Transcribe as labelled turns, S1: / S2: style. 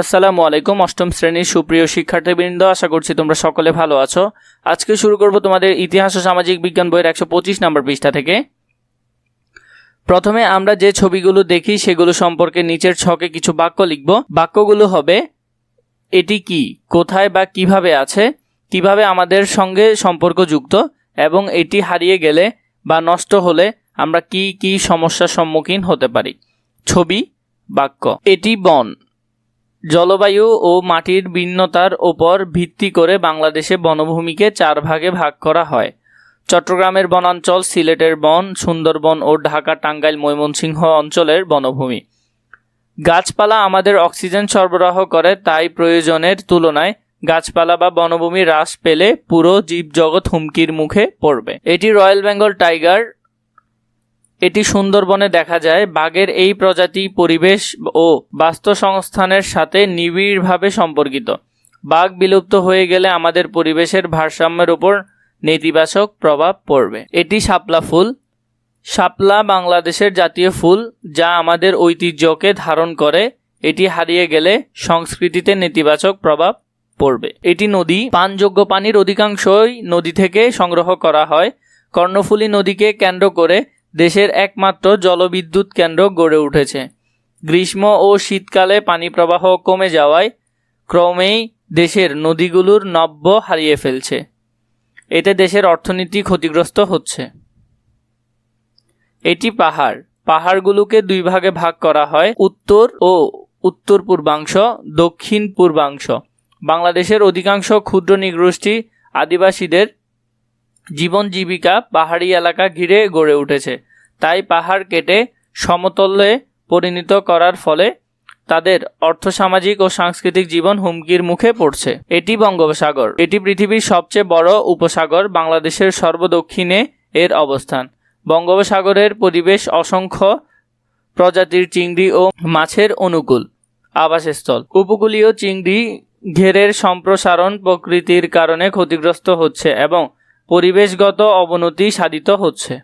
S1: আসসালামু আলাইকুম, অষ্টম শ্রেণির সুপ্রিয় শিক্ষার্থীবৃন্দ, আশা করছি তোমরা সকলে ভালো আছো। আজকে শুরু করব তোমাদের ইতিহাস ও সামাজিক বিজ্ঞান বইয়ের একশো পঁচিশ নম্বর পৃষ্ঠা থেকে। প্রথমে আমরা যে ছবিগুলো দেখি, সেগুলো সম্পর্কে নিচের ছকে কিছু বাক্য লিখব। বাক্যগুলো হবে, এটি কি? কোথায় বা কীভাবে আছে? কীভাবে আমাদের সঙ্গে সম্পর্কযুক্ত? এবং এটি হারিয়ে গেলে বা নষ্ট হলে আমরা কি কি সমস্যার সম্মুখীন হতে পারি? ছবি, বাক্য, এটি বন। জলবায়ু ও মাটির ভিন্নতার ওপর ভিত্তি করে বাংলাদেশে বনভূমিকে চার ভাগে ভাগ করা হয়। চট্টগ্রামের বনাঞ্চল, সিলেটের বন, সুন্দরবন ও ঢাকা টাঙ্গাইল ময়মনসিংহ অঞ্চলের বনভূমি। গাছপালা আমাদের অক্সিজেন সরবরাহ করে, তাই প্রয়োজনের তুলনায় গাছপালা বা বনভূমি হ্রাস পেলে পুরো জীবজগৎ হুমকির মুখে পড়বে। এটি রয়্যাল বেঙ্গল টাইগার এটি সুন্দরবনে দেখা যায়। বাঘের এই প্রজাতি পরিবেশ ও বাস্তুসংস্থানের সাথে নিবিড়ভাবে সম্পর্কিত। বাঘ বিলুপ্ত হয়ে গেলে আমাদের পরিবেশের ভারসাম্যের উপর নেতিবাচক প্রভাব পড়বে। এটি শাপলা ফুল। শাপলা বাংলাদেশের জাতীয় ফুল, যা আমাদের ঐতিহ্যকে ধারণ করে। এটি হারিয়ে গেলে সংস্কৃতিতে নেতিবাচক প্রভাব পড়বে। এটি নদী। পানযোগ্য পানির অধিকাংশই নদী থেকে সংগ্রহ করা হয়। কর্ণফুলী নদীকে কেন্দ্র করে দেশের একমাত্র জলবিদ্যুৎ কেন্দ্র গড়ে উঠেছে। গ্রীষ্ম ও শীতকালে পানি প্রবাহ কমে যাওয়ায় ক্রমেই দেশের নদীগুলোর নব্য হারিয়ে ফেলছে। এতে দেশের অর্থনীতি ক্ষতিগ্রস্ত হচ্ছে। এটি পাহাড়। পাহাড়গুলোকে দুই ভাগে ভাগ করা হয়, উত্তর ও উত্তর পূর্বাংশ দক্ষিণ পূর্বাংশ বাংলাদেশের অধিকাংশ ক্ষুদ্র নিগোষ্ঠী আদিবাসীদের জীবন জীবিকা পাহাড়ি এলাকা ঘিরে গড়ে উঠেছে। তাই পাহাড় কেটে সমতলে পরিণত করার ফলে তাদের অর্থসামাজিক ও সাংস্কৃতিক জীবন হুমকির মুখে পড়ছে। এটি বঙ্গোপসাগর। এটি পৃথিবীর সবচেয়ে বড় উপসাগর, বাংলাদেশের সর্বদক্ষিণে এর অবস্থান। বঙ্গোপসাগরের পরিবেশ অসংখ্য, প্রজাতির চিংড়ি ও মাছের অনুকূল আবাসস্থল। উপকূলীয় চিংড়ি ঘেরের সম্প্রসারণ প্রকৃতির কারণে ক্ষতিগ্রস্ত হচ্ছে এবং পরিবেশগত অবনতি সাধিত হচ্ছে।